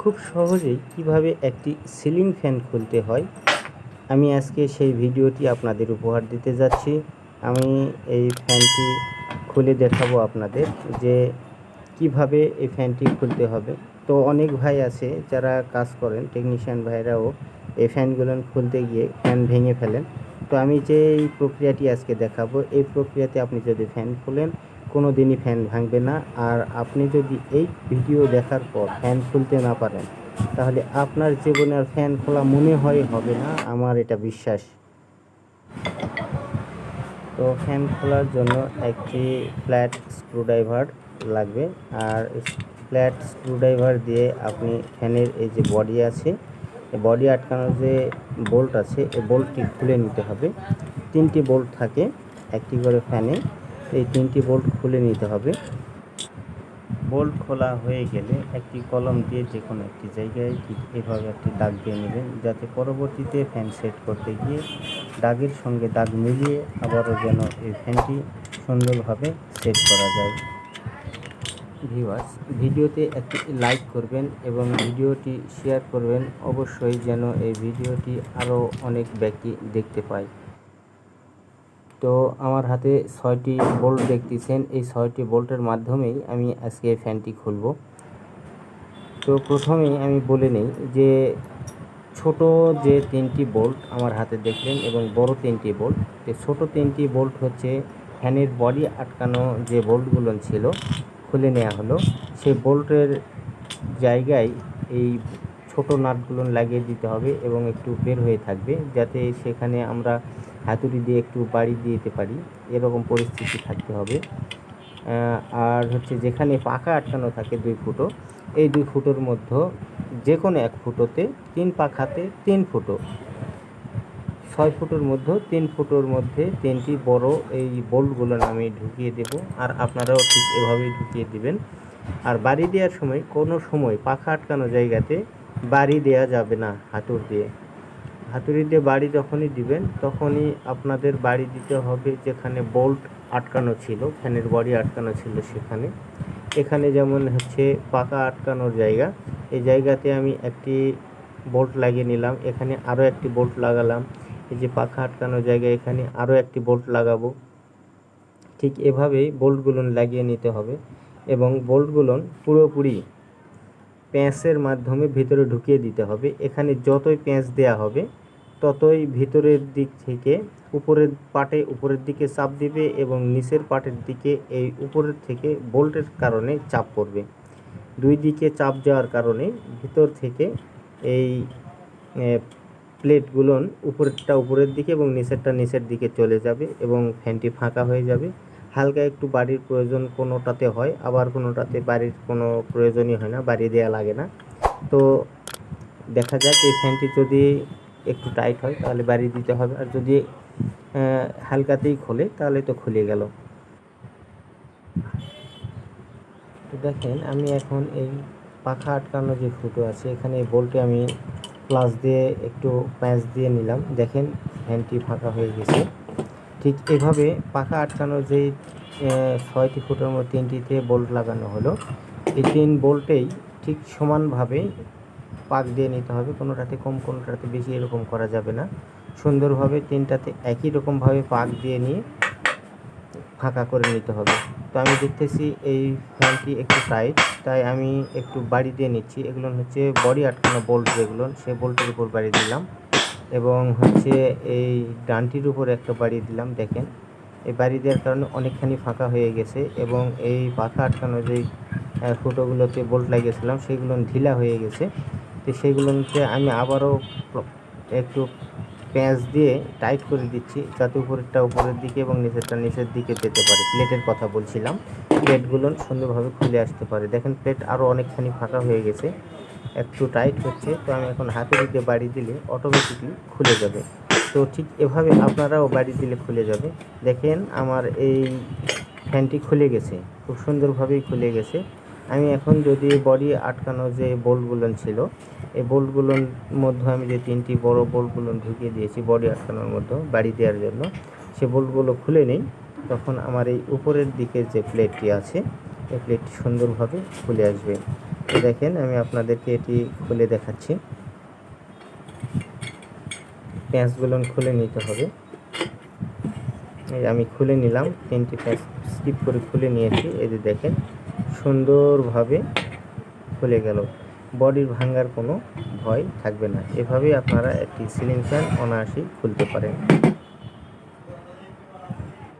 খুব সহজেই কীভাবে একটি সিলিং ফ্যান খুলতে হয়, আমি আজকে সেই ভিডিওটি আপনাদের উপহার দিতে যাচ্ছি। আমি এই ফ্যানটি খুলে দেখাবো আপনাদের যে কীভাবে এই ফ্যানটি খুলতে হবে। তো অনেক ভাই আছে যারা কাজ করেন টেকনিশিয়ান ভাইরাও এই ফ্যানগুলো খুলতে গিয়ে ফ্যান ভেঙে ফেলেন। তো আমি যে এই প্রক্রিয়াটি আজকে দেখাবো, এই প্রক্রিয়াতে আপনি যদি ফ্যান খুলেন কোনো দিনই ফ্যান ভাঙবে না। আর আপনি যদি এই ভিডিও দেখার পর ফ্যান খুলতে না পারেন, তাহলে আপনার জীবনে আর ফ্যান খোলা মনে হয় হবে না, আমার এটা বিশ্বাস। তো ফ্যান খোলার জন্য একটি ফ্ল্যাট স্ক্রুড্রাইভার লাগবে। আর ফ্ল্যাট স্ক্রুড্রাইভার দিয়ে আপনি ফ্যানের এই যে বডি আছে বডি আটকানোর যে বোল্ট আছে, এই বোল্টটি খুলে নিতে হবে। তিনটি বোল্ট থাকে, একটি করে ফ্যানে। এই তিনটি বোল্ট খুলে নিতে হবে। বোল্ট খোলা হয়ে গেলে একটি কলম দিয়ে যে কোনো একটি জায়গায় এভাবে একটি দাগ দিয়ে নেবেন, যাতে পরবর্তীতে ফ্যান সেট করতে গিয়ে দাগের সঙ্গে দাগ মিলিয়ে আবারও যেন এই ফ্যানটি সুন্দরভাবে সেট করা যায়। ভিউয়ার্স ভিডিওতে একটি লাইক করবেন এবং ভিডিওটি শেয়ার করবেন। অবশ্যই যেন এই ভিডিওটি আরও অনেক ব্যক্তি দেখতে পায়। তো আমার হাতে ছয়টি বোল্ট দেখতেছেন। এই ছয়টি বোল্টের মাধ্যমেই আমি আজকে এই ফ্যানটি খুলব। তো প্রথমেই আমি বলে নেই যে, ছোট যে তিনটি বোল্ট আমার হাতে দেখলেন এবং বড় তিনটি বোল্ট তো ছোট তিনটি বোল্ট হচ্ছে ফ্যানের বডি আটকানো যে বোল্টগুলো ছিল, খুলে নেওয়া হলো। সেই বোল্টের জায়গায় এই ছোট নাটগুলো লাগিয়ে দিতে হবে এবং একটু বের হয়ে থাকবে, যাতে সেখানে আমরা হাতুড়ি দিয়ে একটু বাড়ি দিয়ে দিতে পারি। এরকম পরিস্থিতি থাকতে হবে। আর হচ্ছে যেখানে পাখা আটকানো থাকে দুই ফুটো, এই দুই ফুটোর মধ্যে যে কোনো এক ফুটোতে তিন পাখাতে তিন ফুটো, ছয় ফুটোর মধ্যে তিন ফুটোর মধ্যে তিনটি বড় এই বোল্টগুলো আমি ঢুকিয়ে দেব। আর আপনারাও ঠিক এভাবেই ঢুকিয়ে দিবেন। আর বাড়ি দেওয়ার সময় কোনো সময় পাখা আটকানো জায়গাতে বাড়ি দেওয়া যাবে না হাতুড় দিয়ে। হাতুড়ি দিয়ে বাড়ি যখনই দিবেন, তখনই আপনাদের বাড়ি দিতে হবে যেখানে বোল্ট আটকানো ছিল, ফ্যানের বডি আটকানো ছিল সেখানে। এখানে যেমন হচ্ছে পাকা আটকানোর জায়গা। এই জায়গাতে আমি একটি বোল্ট লাগিয়ে নিলাম, এখানে আরও একটি বোল্ট লাগালাম। এই যে পাখা আটকানোর জায়গায় এখানে আরও একটি বোল্ট লাগাবো। ঠিক এভাবেই বোল্টগুলো লাগিয়ে নিতে হবে এবং বোল্টগুলো পুরোপুরি প্যাঁচের মাধ্যমে ভিতরে ঢুকিয়ে দিতে হবে। এখানে যতই প্যাঁচ দেয়া হবে, ততই ভিতরের দিক থেকে উপরের পাটে উপরের দিকে চাপ দিবে এবং নিচের পাটের দিকে এই উপরের থেকে বোল্টের কারণে চাপ পড়বে। দুই দিকে চাপ যাওয়ার কারণে ভিতর থেকে এই প্লেটগুলো উপরেরটা উপরের দিকে এবং নিচেরটা নিচের দিকে চলে যাবে এবং ফ্যানটি ফাঁকা হয়ে যাবে। হালকা একটু বাড়ির প্রয়োজন কোনোটাতে হয়, আবার কোনোটাতে বাড়ির কোনো প্রয়োজনই হয় না, বাড়ি দেওয়া লাগে না। তো দেখা যাক, এই ফ্যানটি যদি একটু টাইট হয় তাহলে বাড়ি দিতে হবে, আর যদি হালকাতেই খোলে তাহলে তো খুলে গেল। তো দেখেন, আমি এখন এই পাখা আটকানো যে ফুটো আছে, এখানে এই বোল্টে আমি প্লাস দিয়ে একটু প্যাঁচ দিয়ে নিলাম। দেখেন, ফ্যানটি ফাঁকা হয়ে গেছে। ঠিক এভাবে পাখা আটকানো যেই ছয়টি ফুটের মধ্যে তিনটিতে বোল্ট লাগানো হলো, এই তিন বোল্টেই ঠিক সমানভাবে পাক দিয়ে নিতে হবে, কোনোটাতে কম, কোনোটাতে বেশি এরকম করা যাবে না। সুন্দরভাবে তিনটাতে একই রকমভাবে পাক দিয়ে নিয়ে ফাঁকা করে নিতে হবে। তো আমি দেখতেছি এই ফ্যানটি একটু টাইট, তাই আমি একটু বাড়ি দিয়ে নিচ্ছি। এগুলো হচ্ছে বডি আটকানো বোল্ট যেগুলো, সে বোল্টের উপর বাড়ি দিলাম। এবং হচ্ছে এই ডানটির উপর একটা বাড়ি দিলাম, দেখেন। এই বাড়ি দেওয়ার কারণে অনেকখানি ফাঁকা হয়ে গেছে এবং এই পাখা আটকানো যেই ফুটোগুলোতে বোল্ট লাগিয়েছিলাম, সেগুলো ঢিলা হয়ে গেছে। তো সেইগুলোতে আমি আবারও একটু প্যাঁচ দিয়ে টাইট করে দিচ্ছি, যাতে উপরেরটা উপরের দিকে এবং নিচেরটা নিচের দিকে যেতে পারে। প্লেটের কথা বলছিলাম। প্লেটগুলো সুন্দরভাবে খুলে আসতে পারে। দেখেন, প্লেট আরও অনেকখানি ফাঁকা হয়ে গেছে। একটু টাইট হচ্ছে, তো আমি এখন হাতে দিতে বাড়ি দিলে অটোমেটিকলি খুলে যাবে। তো ঠিক এভাবে আপনারাও বাড়ি দিলে খুলে যাবে। দেখেন আমার এই ফ্যানটি খুলে গেছে, খুব সুন্দরভাবেই খুলে গেছে। আমি এখন যদি বডি আটকানো যে বোল্টগুলো ছিল, এই বোল্টগুলোর মধ্যে আমি যে তিনটি বড় বোল্টগুলো ঢুকিয়ে দিয়েছি বডি আটকানোর মধ্যে বাড়ি দেওয়ার জন্য, সে বোল্টগুলো খুলে নেই। তখন আমার এই উপরের দিকে যে প্লেটটি আছে, এই প্লেটটি সুন্দরভাবে খুলে আসবে। দেখেন, আমি আপনাদেরকে এটি খুলে দেখাচ্ছি। প্যাঁচগুলো খুলে নিতে হবে। এই আমি খুলে নিলাম, তিনটি প্যাঁচ স্কিপ করে খুলে নিয়েছি। এই দেখেন, সুন্দরভাবে খুলে গেল। বডির ভাঙার কোনো ভয় থাকবে না। এভাবেই আপনারা একটি সিলিং ফ্যান অনায়াসেই খুলতে পারেন।